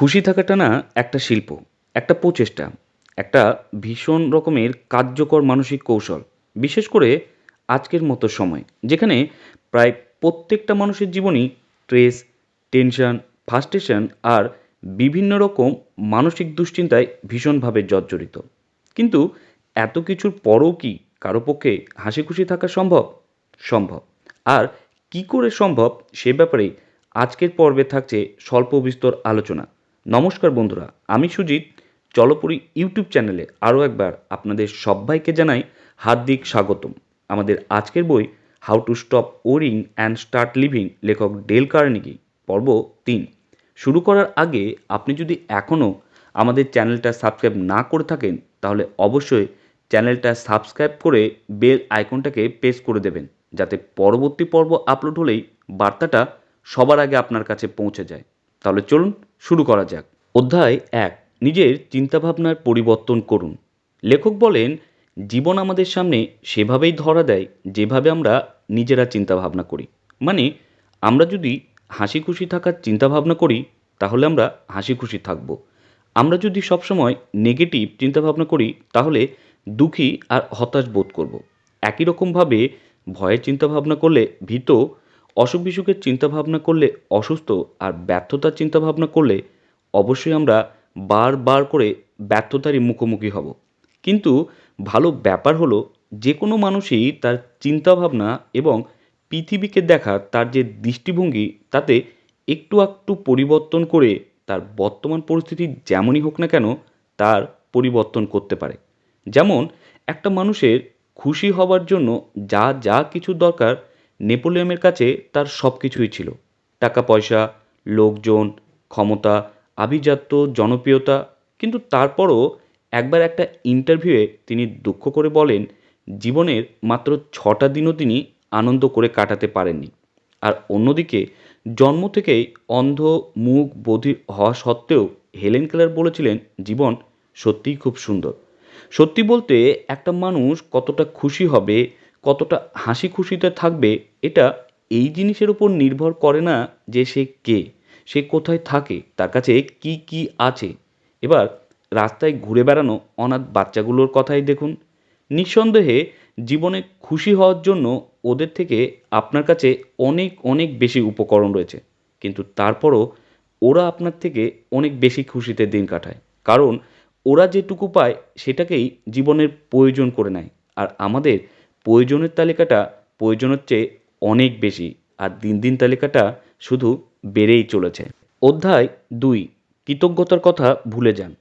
খুশি থাকাটা না একটা শিল্প, একটা প্রচেষ্টা, একটা ভীষণ রকমের কার্যকর মানসিক কৌশল, বিশেষ করে আজকের মতো সময়, যেখানে প্রায় প্রত্যেকটা মানুষের জীবনই স্ট্রেস টেনশন ফ্রাস্ট্রেশন আর বিভিন্ন রকম মানসিক দুশ্চিন্তায় ভীষণভাবে জর্জরিত। কিন্তু এত কিছুর পরও কি কারও পক্ষে হাসি খুশি থাকা সম্ভব? সম্ভব। আর কি করে সম্ভব সে ব্যাপারে আজকের পর্বে থাকছে স্বল্প বিস্তর আলোচনা। নমস্কার বন্ধুরা, আমি সুজিত। চলপুরি ইউটিউব চ্যানেলে আরও একবার আপনাদের সবাইকে জানাই হার্দিক স্বাগতম। আমাদের আজকের বই how to stop worrying and start living লেখক ডেল কার্নিগি, পর্ব তিন। শুরু করার আগে আপনি যদি এখনও আমাদের চ্যানেলটা সাবস্ক্রাইব না করে থাকেন, তাহলে অবশ্যই চ্যানেলটা সাবস্ক্রাইব করে বেল আইকনটাকে প্রেস করে দেবেন, যাতে পরবর্তী পর্ব আপলোড হলেই বার্তাটা সবার আগে আপনার কাছে পৌঁছে যায়। তাহলে চলুন শুরু করা যাক। অধ্যায় এক, নিজের চিন্তাভাবনার পরিবর্তন করুন। লেখক বলেন, জীবন আমাদের সামনে সেভাবেই ধরা দেয় যেভাবে আমরা নিজেরা চিন্তাভাবনা করি। মানে আমরা যদি হাসি খুশি থাকার চিন্তাভাবনা করি, তাহলে আমরা হাসি খুশি থাকব। আমরা যদি সবসময় নেগেটিভ চিন্তাভাবনা করি, তাহলে দুঃখী আর হতাশ বোধ করব। একই রকমভাবে ভয়ের চিন্তাভাবনা করলে ভীত অসুখ বিসুখের চিন্তাভাবনা করলে অসুস্থ আর ব্যর্থতার চিন্তাভাবনা করলে অবশ্যই আমরা বারবার করে ব্যর্থতারই মুখোমুখি হব। কিন্তু ভালো ব্যাপার হলো যে কোনো মানুষই তার চিন্তাভাবনা এবং পৃথিবীকে দেখা তার যে দৃষ্টিভঙ্গি তাতে একটু একটু পরিবর্তন করে তার বর্তমান পরিস্থিতি যেমনই হোক না কেন তার পরিবর্তন করতে পারে। যেমন একটা মানুষের খুশি হবার জন্য যা যা কিছু দরকার নেপোলিয়নের কাছে তার সব কিছুই ছিল। টাকা পয়সা লোকজন, ক্ষমতা, আভিজাত্য, জনপ্রিয়তা। কিন্তু তারপরও একবার একটা ইন্টারভিউয়ে তিনি দুঃখ করে বলেন, জীবনের মাত্র ছটা দিনও তিনি আনন্দ করে কাটাতে পারেননি। আর অন্যদিকে, জন্ম থেকেই অন্ধ, মুখ বধির হওয়া সত্ত্বেও হেলেন কেলার বলেছিলেন, জীবন সত্যিই খুব সুন্দর। সত্যি বলতে একটা মানুষ কতটা খুশি হবে কতটা হাসি খুশিতে থাকবে এটা এই জিনিসের উপর নির্ভর করে না যে সে কে, সে কোথায় থাকে, তার কাছে কি কি আছে। এবার রাস্তায় ঘুরে বেড়ানো অনাথ বাচ্চাগুলোর কথাই দেখুন। নিঃসন্দেহে জীবনে খুশি হওয়ার জন্য ওদের থেকে আপনার কাছে অনেক অনেক বেশি উপকরণ রয়েছে। কিন্তু তারপরও ওরা আপনার থেকে অনেক বেশি খুশিতে দিন কাটায়। কারণ ওরা যেটুকু পায় সেটাকেই জীবনের প্রয়োজন করে নেয়। আর আমাদের প্রয়োজনের তালিকাটা প্রয়োজনের চেয়ে অনেক বেশি আর দিন দিন তালিকাটা শুধু বেড়েই চলেছে। অধ্যায় দুই, কৃতজ্ঞতার কথা ভুলে যান।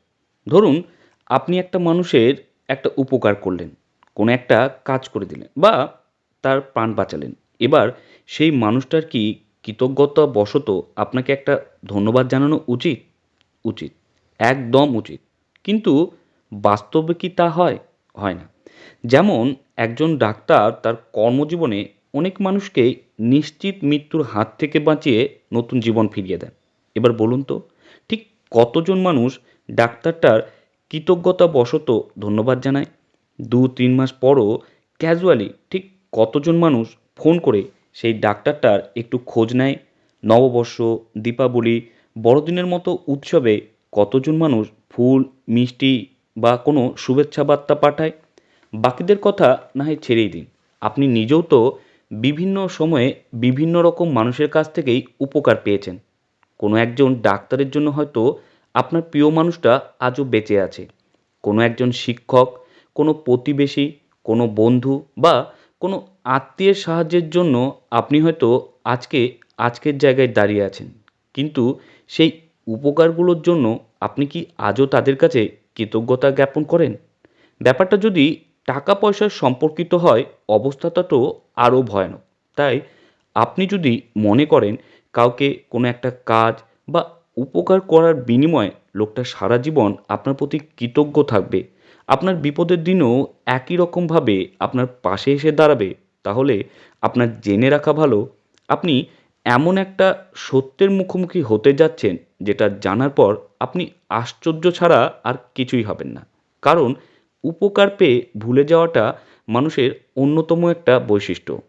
ধরুন, আপনি একটা মানুষের একটা উপকার করলেন, কোনো একটা কাজ করে দিলেন বা তার প্রাণ বাঁচালেন। এবার সেই মানুষটার কি কৃতজ্ঞতা বশত আপনাকে একটা ধন্যবাদ জানানো উচিত? উচিত। একদম উচিত। কিন্তু বাস্তবে কি তা হয়? হয় না। যেমন একজন ডাক্তার তার কর্মজীবনে অনেক মানুষকে নিশ্চিত মৃত্যুর হাত থেকে বাঁচিয়ে নতুন জীবন ফিরিয়ে দেন। এবার বলুন তো, ঠিক কতজন মানুষ ডাক্তারটার কৃতজ্ঞতা বশত ধন্যবাদ জানায়? দু, তিন মাস পরও ক্যাজুয়ালি ঠিক কতজন মানুষ ফোন করে সেই ডাক্তারটার একটু খোঁজ নেয়? নববর্ষ, দীপাবলি, বড়দিনের মতো উৎসবে কতজন মানুষ ফুল, মিষ্টি বা কোনো শুভেচ্ছা বার্তা পাঠায়? বাকিদের কথা না হয় ছেড়েই দিন। আপনি নিজেও তো বিভিন্ন সময়ে বিভিন্ন রকম মানুষের কাছ থেকেই উপকার পেয়েছেন। কোনো একজন ডাক্তারের জন্য হয়তো আপনার প্রিয় মানুষটা আজও বেঁচে আছে। কোনো একজন শিক্ষক, কোনো প্রতিবেশী, কোনো বন্ধু বা কোনো আত্মীয়ের সাহায্যের জন্য আপনি হয়তো আজকে আজকের জায়গায় দাঁড়িয়ে আছেন। কিন্তু সেই উপকারগুলোর জন্য আপনি কি আজও তাদের কাছে কৃতজ্ঞতা জ্ঞাপন করেন? ব্যাপারটা যদি টাকা পয়সার সম্পর্কিত হয় অবস্থাটা তো আরও ভয়ানক। তাই আপনি যদি মনে করেন কাউকে কোনো একটা কাজ বা উপকার করার বিনিময়ে লোকটা সারা জীবন আপনার প্রতি কৃতজ্ঞ থাকবে, আপনার বিপদের দিনেও একই রকমভাবে আপনার পাশে এসে দাঁড়াবে, তাহলে আপনার জেনে রাখা ভালো, আপনি এমন একটা সত্যের মুখোমুখি হতে যাচ্ছেন যেটা জানার পর আপনি আশ্চর্য ছাড়া আর কিছুই হবেন না। কারণ উপকার পেয়ে ভুলে যাওয়াটা মানুষের অন্যতম একটা বৈশিষ্ট্য।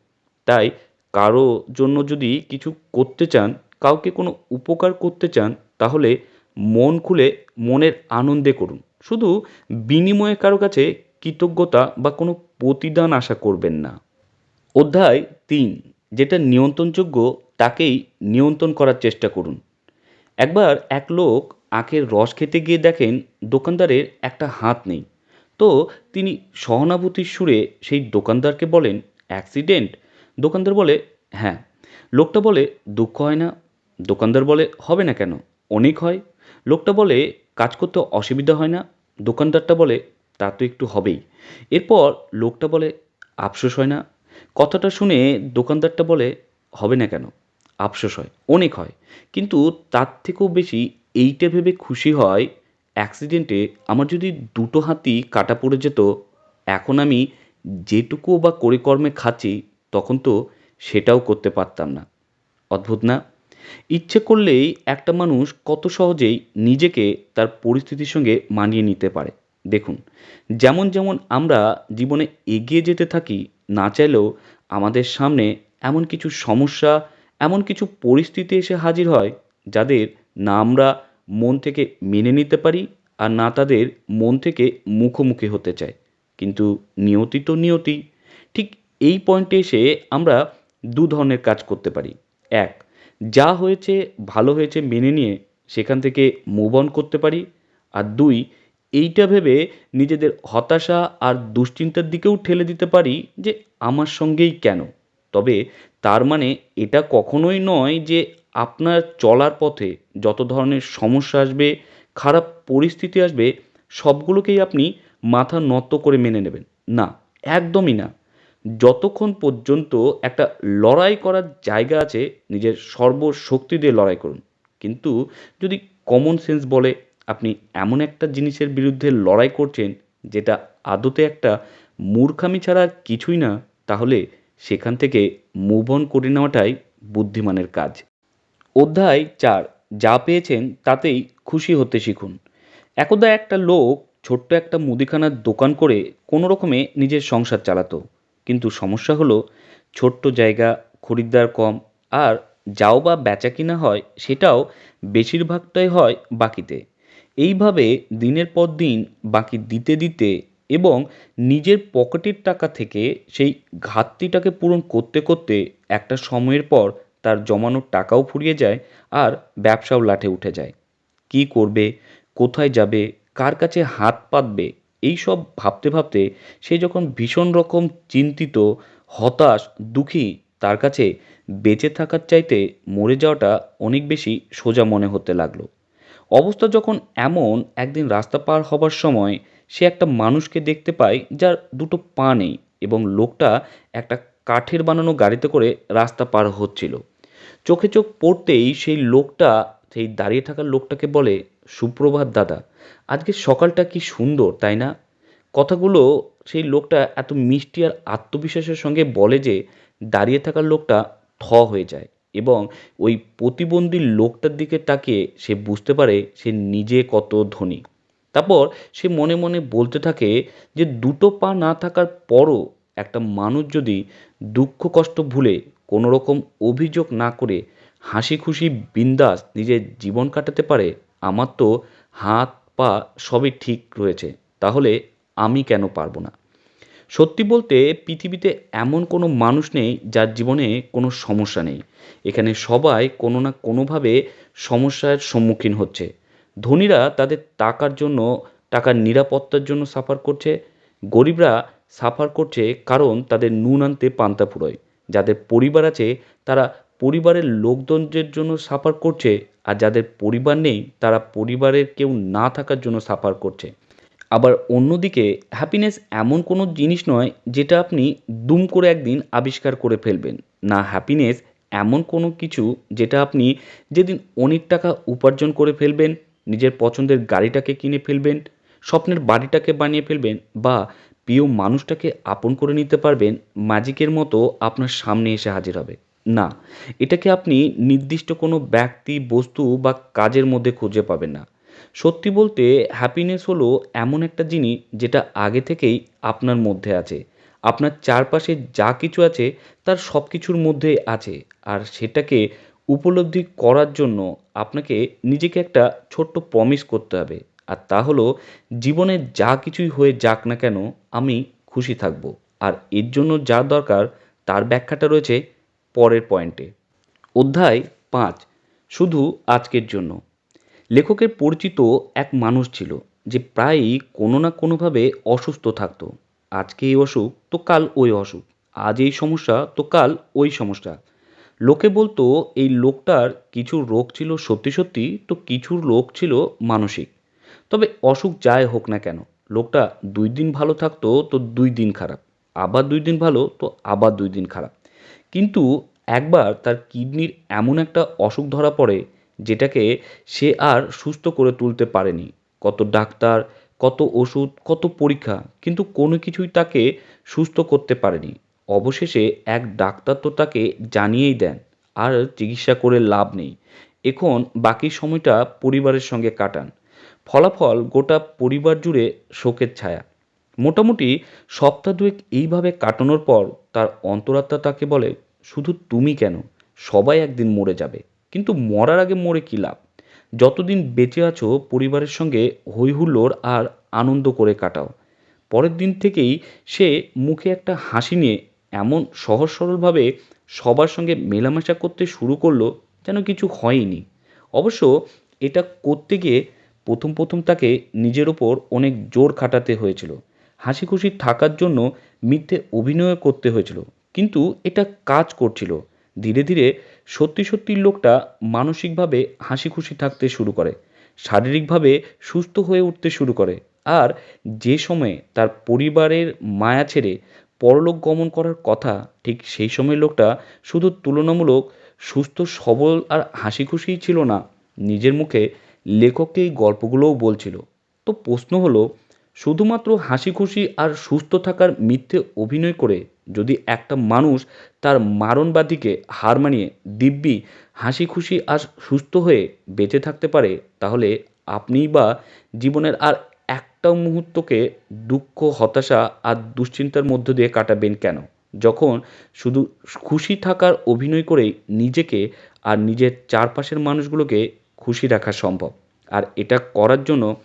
তাই কারও জন্য যদি কিছু করতে চান, কাউকে কোনো উপকার করতে চান, তাহলে মন খুলে মনের আনন্দে করুন। শুধু বিনিময়ে কারও কাছে কৃতজ্ঞতা বা কোনো প্রতিদান আশা করবেন না। অধ্যায় তিন, যেটা নিয়ন্ত্রণযোগ্য, তাকেই নিয়ন্ত্রণ করার চেষ্টা করুন। একবার এক লোক আখের রস খেতে গিয়ে দেখেন, দোকানদারের একটা হাত নেই। তো তিনি সহানুভূতির সুরে সেই দোকানদারকে বলেন, অ্যাক্সিডেন্ট? দোকানদার বলে হ্যাঁ। লোকটা বলে, দুঃখ হয় না? দোকানদার বলে, হবে না কেন? অনেক হয়। লোকটা বলে, কাজ করতে অসুবিধা হয় না? দোকানদারটা বলে, তা তো একটু হবেই। এরপর লোকটা বলে, আফসোস হয় না? কথাটা শুনে দোকানদারটা বলে, হবে না কেন? আফসোস হয়, অনেক হয়। কিন্তু তার থেকেও বেশি এইটা ভেবে খুশি হয় অ্যাক্সিডেন্টে আমার যদি দুটো হাতই কাটা পড়ে যেত, এখন আমি যেটুকু বা করে কর্মে খাচ্ছি, তখন তো সেটাও করতে পারতাম না। অদ্ভুত না? ইচ্ছে করলেই একটা মানুষ কত সহজেই নিজেকে তার পরিস্থিতির সঙ্গে মানিয়ে নিতে পারে। দেখুন, যেমন যেমন আমরা জীবনে এগিয়ে যেতে থাকি, না চাইলেও আমাদের সামনে এমন কিছু সমস্যা, এমন কিছু পরিস্থিতি এসে হাজির হয়, যাদের না আমরা মন থেকে মেনে নিতে পারি আর না তাদের মন থেকে মুখোমুখি হতে চায় কিন্তু নিয়তি তো নিয়তি। ঠিক এই পয়েন্টে এসে আমরা দু ধরনের কাজ করতে পারি। এক, যা হয়েছে, ভালো হয়েছে মেনে নিয়ে সেখান থেকে মুভ অন করতে পারি। আর দুই, এইটা ভেবে নিজেদের হতাশা আর দুশ্চিন্তার দিকেও ঠেলে দিতে পারি যে, আমার সঙ্গেই কেন? তবে তার মানে এটা কখনোই নয় যে আপনার চলার পথে যত ধরনের সমস্যা আসবে, খারাপ পরিস্থিতি আসবে, সবগুলোকেই আপনি মাথা নত করে মেনে নেবেন। না, একদমই না। যতক্ষণ পর্যন্ত একটা লড়াই করার জায়গা আছে, নিজের সর্বশক্তি দিয়ে লড়াই করুন। কিন্তু যদি কমন সেন্স বলে, আপনি এমন একটা জিনিসের বিরুদ্ধে লড়াই করছেন, যেটা আদতে একটা মূর্খামি ছাড়া কিছুই না, তাহলে সেখান থেকে মুভ অন করে নেওয়াটাই বুদ্ধিমানের কাজ। অধ্যায় চার, যা পেয়েছেন তাতেই খুশি হতে শিখুন। একদা একটা লোক ছোট্ট একটা মুদিখানার দোকান করে কোনো রকমে নিজের সংসার চালাতো। কিন্তু সমস্যা হলো, ছোট্ট জায়গা, খরিদ্দার কম, আর যাও বা বেচা কিনা হয় সেটাও বেশিরভাগটাই হয় বাকিতে। এইভাবে দিনের পর দিন বাকি দিতে দিতে এবং নিজের পকেটের টাকা থেকে সেই ঘাটতিটাকে পূরণ করতে করতে একটা সময়ের পর তার জমানো টাকাও ফুরিয়ে যায় আর ব্যবসাও লাঠে উঠে যায়। কী করবে? কোথায় যাবে? কার কাছে হাত পাতবে? এই সব ভাবতে ভাবতে সে যখন ভীষণ রকম চিন্তিত, হতাশ, দুঃখী, তার কাছে বেঁচে থাকার চাইতে মরে যাওয়াটা অনেক বেশি সোজা মনে হতে লাগল। অবস্থা যখন এমন, একদিন রাস্তা পার হবার সময় সে একটা মানুষকে দেখতে পায় যার দুটো পা নেই এবং লোকটা একটা কাঠের বানানো গাড়িতে করে রাস্তা পার হচ্ছিল। চোখে চোখ পড়তেই সেই লোকটা, সেই দাঁড়িয়ে থাকা লোকটাকে বলে, সুপ্রভাত দাদা, আজকে সকালটা কি সুন্দর, তাই না? কথাগুলো সেই লোকটা এত মিষ্টি আর আত্মবিশ্বাসের সঙ্গে বলে যে, দাঁড়িয়ে থাকা লোকটা থ হয়ে যায় এবং ওই প্রতিবন্ধী লোকটার দিকে তাকিয়ে সে বুঝতে পারে সে নিজে কত ধনী। তারপর সে মনে মনে বলতে থাকে যে, দুটো পা না থাকার পরও একটা মানুষ যদি দুঃখ, কষ্ট ভুলে কোনো রকম অভিযোগ না করে হাসি খুশি বিন্দাস নিজের জীবন কাটাতে পারে, আমার তো হাত, পা সবই ঠিক রয়েছে। তাহলে আমি কেন পারব না? সত্যি বলতে পৃথিবীতে এমন কোনো মানুষ নেই যার জীবনে কোনো সমস্যা নেই। এখানে সবাই কোনো না কোনোভাবে সমস্যার সম্মুখীন হচ্ছে। ধনীরা তাদের টাকার জন্য, টাকার নিরাপত্তার জন্য সাফার করছে। গরিবরা সাফার করছে কারণ তাদের নুন আনতে পান্তা ফুরোয়। যাদের পরিবার আছে, তারা পরিবারের লোকজনদের জন্য সাফার করছে আর যাদের পরিবার নেই, তারা পরিবারের কেউ না থাকার জন্য সাফার করছে। আবার অন্যদিকে হ্যাপিনেস এমন কোনো জিনিস নয় যেটা আপনি দুম করে একদিন আবিষ্কার করে ফেলবেন। না হ্যাপিনেস এমন কোনো কিছু যেটা আপনি যেদিন অনেক টাকা উপার্জন করে ফেলবেন, নিজের পছন্দের গাড়িটাকে কিনে ফেলবেন, স্বপ্নের বাড়িটাকে বানিয়ে ফেলবেন বা প্রিয় মানুষটাকে আপন করে নিতে পারবেন ম্যাজিকের মতো আপনার সামনে এসে হাজির হবে। না, এটাকে আপনি নির্দিষ্ট কোনো ব্যক্তি, বস্তু বা কাজের মধ্যে খুঁজে পাবেন না। সত্যি বলতে হ্যাপিনেস হলো এমন একটা জিনিস যেটা আগে থেকেই আপনার মধ্যে আছে। আপনার চারপাশে যা কিছু আছে তার সব কিছুর মধ্যে আছে আর সেটাকে উপলব্ধি করার জন্য আপনাকে নিজেকে একটা ছোট্ট প্রমিস করতে হবে। আর তা হলো, জীবনে যা কিছুই হয়ে যাক না কেন, আমি খুশি থাকব। আর এর জন্য যা দরকার, তার ব্যাখ্যাটা রয়েছে পরের পয়েন্টে। অধ্যায় পাঁচ, শুধু আজকের জন্য। লেখকের পরিচিত এক মানুষ ছিল, যে প্রায়ই কোনো না কোনোভাবে অসুস্থ থাকতো। আজকে এই অসুখ, তো কাল ওই অসুখ। আজ এই সমস্যা, তো কাল ওই সমস্যা। লোকে বলতো, এই লোকটার কিছু রোগ ছিল সত্যি সত্যি, তো কিছু রোগ ছিল মানসিক। তবে অসুখ যাই হোক না কেন, লোকটা দুই দিন ভালো থাকতো তো দুই দিন খারাপ, আবার দুই দিন ভালো তো আবার দুই দিন খারাপ। কিন্তু একবার তার কিডনির এমন একটা অসুখ ধরা পড়ে যেটাকে সে আর সুস্থ করে তুলতে পারেনি। কত ডাক্তার, কত ওষুধ, কত পরীক্ষা, কিন্তু কোনো কিছুই তাকে সুস্থ করতে পারেনি। অবশেষে এক ডাক্তার তো তাকে জানিয়েই দেন, আর চিকিৎসা করে লাভ নেই। এখন বাকি সময়টা পরিবারের সঙ্গে কাটান। ফলাফল গোটা পরিবার জুড়ে শোকের ছায়া। মোটামুটি সপ্তাহ দুয়েক এইভাবে কাটানোর পর তার অন্তরাত্মা তাকে বলে, শুধু তুমি কেন? সবাই একদিন মরে যাবে। কিন্তু মরার আগে মরে কী লাভ? যতদিন বেঁচে আছো, পরিবারের সঙ্গে হই হুল্লোড় আর আনন্দ করে কাটাও। পরের দিন থেকেই সে মুখে একটা হাসি নিয়ে এমন সহজ সরলভাবে সবার সঙ্গে মেলামেশা করতে শুরু করল যেন কিছু হয়নি। অবশ্য এটা করতে গিয়ে প্রথম প্রথম তাকে নিজের ওপর অনেক জোর খাটাতে হয়েছিল। হাসি খুশি থাকার জন্য মিথ্যে অভিনয় করতে হয়েছিল। কিন্তু এটা কাজ করছিল। ধীরে ধীরে সত্যি সত্যি লোকটা মানসিকভাবে হাসি খুশি থাকতে শুরু করে, শারীরিকভাবে সুস্থ হয়ে উঠতে শুরু করে আর যে সময়ে তার পরিবারের মায়া ছেড়ে পরলোক গমন করার কথা, ঠিক সেই সময় লোকটা শুধু তুলনামূলক সুস্থ, সবল আর হাসি খুশিই ছিল না। নিজের মুখে লেখককে এই গল্পগুলোও বলছিল। তো প্রশ্ন হলো, শুধুমাত্র হাসি খুশি আর সুস্থ থাকার মিথ্যে অভিনয় করে যদি একটা মানুষ তার মারণবাদীকে হার মানিয়ে দিব্যি হাসি খুশি আর সুস্থ হয়ে বেঁচে থাকতে পারে, তাহলে আপনিই বা জীবনের আর একটা মুহূর্তকে দুঃখ, হতাশা আর দুশ্চিন্তার মধ্য দিয়ে কাটাবেন কেন? যখন শুধু খুশি থাকার অভিনয় করেই নিজেকে আর নিজের চারপাশের মানুষগুলোকে খুশি রাখা সম্ভব আর এটা করার জন্য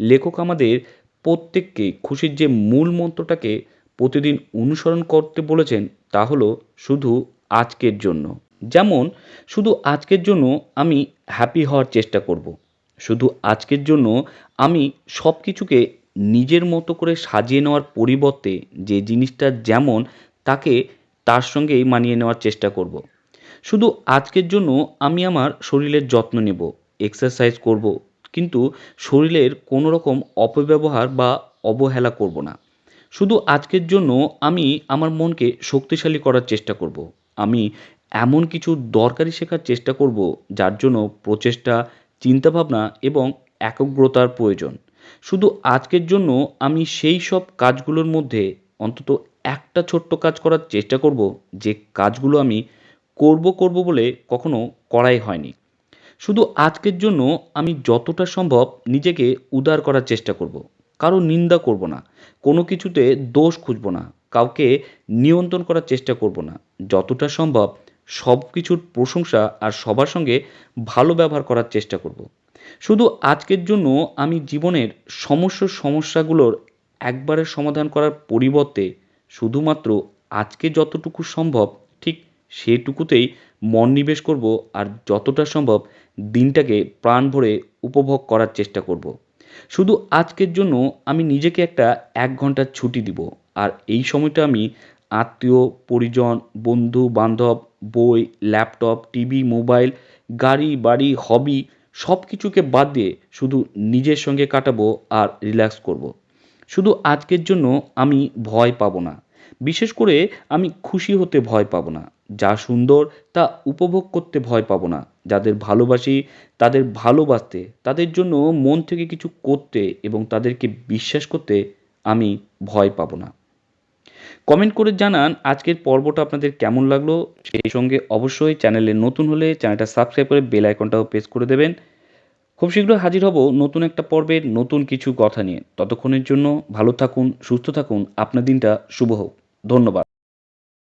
লেখক আমাদের প্রত্যেককে খুশির যে মূল মন্ত্রটাকে প্রতিদিন অনুসরণ করতে বলেছেন তা হলো শুধু আজকের জন্য যেমন, শুধু আজকের জন্য আমি হ্যাপি হওয়ার চেষ্টা করব। শুধু আজকের জন্য আমি সব কিছুকে নিজের মতো করে সাজিয়ে নেওয়ার পরিবর্তে যে জিনিসটা যেমন, তাকে তার সঙ্গেই মানিয়ে নেওয়ার চেষ্টা করব। শুধু আজকের জন্য আমি আমার শরীরের যত্ন নেব এক্সারসাইজ করব, কিন্তু শরীরের কোনো রকম অপব্যবহার বা অবহেলা করব না। শুধু আজকের জন্য আমি আমার মনকে শক্তিশালী করার চেষ্টা করব। আমি এমন কিছু দরকারি শেখার চেষ্টা করব, যার জন্য প্রচেষ্টা, চিন্তাভাবনা এবং একাগ্রতার প্রয়োজন। শুধু আজকের জন্য আমি সেই সব কাজগুলোর মধ্যে অন্তত একটা ছোট্ট কাজ করার চেষ্টা করব, যে কাজগুলো আমি করব করব বলে কখনো করাই হয়নি। শুধু আজকের জন্য আমি যতটা সম্ভব নিজেকে উদার করার চেষ্টা করব। কারও নিন্দা করব না। কোনো কিছুতে দোষ খুঁজব না। কাউকে নিয়ন্ত্রণ করার চেষ্টা করব না। যতটা সম্ভব সব কিছুর প্রশংসা আর সবার সঙ্গে ভালো ব্যবহার করার চেষ্টা করব। শুধু আজকের জন্য আমি জীবনের সমস্ত সমস্যাগুলোর একবারের সমাধান করার পরিবর্তে শুধুমাত্র আজকে যতটুকু সম্ভব ঠিক সেটুকুতেই মন নিবেশ করব আর যতটা সম্ভব দিনটাকে প্রাণ ভরে উপভোগ করার চেষ্টা করব। শুধু আজকের জন্য আমি নিজেকে একটা এক ঘণ্টার ছুটি দিব আর এই সময়টা আমি আত্মীয়, পরিজন, বন্ধু, বান্ধব, বই, ল্যাপটপ, টিভি, মোবাইল, গাড়ি, বাড়ি, হবি সব কিছুকে বাদ দিয়ে শুধু নিজের সঙ্গে কাটাবো আর রিল্যাক্স করব। শুধু আজকের জন্য আমি ভয় পাবো না। বিশেষ করে আমি খুশি হতে ভয় পাবো না। যা সুন্দর তা উপভোগ করতে ভয় পাবো না। যাদের ভালোবাসি, তাদের ভালোবাসতে, তাদের জন্য মন থেকে কিছু করতে এবং তাদেরকে বিশ্বাস করতে আমি ভয় পাবো না। কমেন্ট করে জানান আজকের পর্বটা আপনাদের কেমন লাগল। সেই সঙ্গে অবশ্যই চ্যানেলে নতুন হলে চ্যানেলটা সাবস্ক্রাইব করে বেল আইকনটাও প্রেস করে দেবেন। খুব শীঘ্রই হাজির হব নতুন একটা পর্বের নতুন কিছু কথা নিয়ে। ততক্ষণের জন্য ভালো থাকুন, সুস্থ থাকুন। আপনার দিনটা শুভ হোক। ধন্যবাদ।